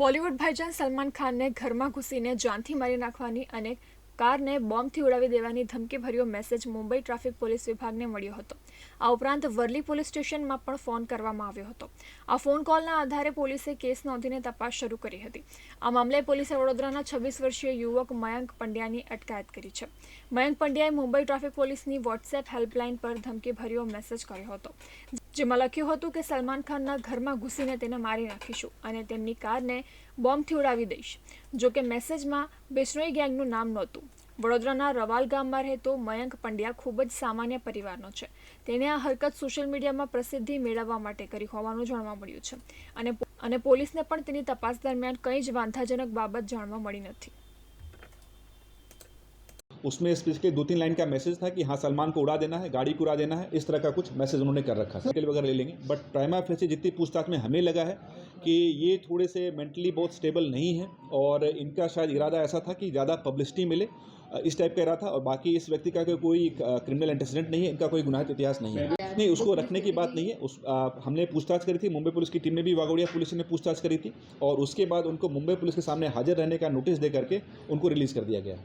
બોલિવૂડ ભાઈજાન સલમાન ખાનને ઘરમાં ઘૂસીને જાનથી મારી નાખવાની અને કારને બોમ્બથી ઉડાવી દેવાની ધમકીભર્યો મેસેજ મુંબઈ ટ્રાફિક પોલીસ વિભાગને મળ્યો હતો. આ ઉપરાંત વરલી પોલીસ સ્ટેશનમાં પણ ફોન કરવામાં આવ્યો હતો. આ ફોન કોલના આધારે પોલીસે કેસ નોંધીને તપાસ શરૂ કરી હતી. આ મામલે પોલીસે વડોદરાના છવ્વીસ વર્ષીય યુવક મયંક પંડ્યાની અટકાયત કરી છે. મયંક પંડ્યાએ મુંબઈ ટ્રાફિક પોલીસની વોટ્સએપ હેલ્પલાઇન પર ધમકીભર્યો મેસેજ કર્યો હતો. જેમાં લખ્યું હતું કે સલમાન ખાનના ઘરમાં ઘૂસીને તેને મારી નાખીશું અને તેમની કારને બોમ્બથી ઉડાવી દઈશ. જો કે મેસેજમાં બિશ્નોઈ ગેંગનું નામ નહોતું. વડોદરાના રવાલ ગામમાં રહેતો મયંક પંડ્યા ખૂબ જ સામાન્ય પરિવારનો છે. તેણે આ હરકત સોશિયલ મીડિયામાં પ્રસિદ્ધિ મેળવવા માટે કરી હોવાનું જાણવા મળ્યું છે. અને અને પોલીસને પણ તેની તપાસ દરમિયાન કંઈ જ વાંધાજનક બાબત જાણવા મળી નથી. उसमें स्पेसिफिकली दो तीन लाइन का मैसेज था कि हाँ सलमान को उड़ा देना है गाड़ी को उड़ा देना है इस तरह का कुछ मैसेज उन्होंने कर रखा था। वगैरह ले लेंगे। बट प्राइमा फेस जितनी पूछताछ में हमें लगा है कि ये थोड़े से मेंटली बहुत स्टेबल नहीं है और इनका शायद इरादा ऐसा था कि ज़्यादा पब्लिसिटी मिले इस टाइप का इरादा था और बाकी इस व्यक्ति का कोई क्रिमिनल एंटेसिडेंट नहीं है इनका कोई गुनाहित इतिहास नहीं है। नहीं उसको रखने की बात नहीं है। उस आ, हमने पूछताछ करी थी मुंबई पुलिस की टीम ने भी वागोड़िया पुलिस ने पूछताछ करी थी और उसके बाद उनको मुंबई पुलिस के सामने हाजिर रहने का नोटिस दे करके उनको रिलीज़ कर दिया गया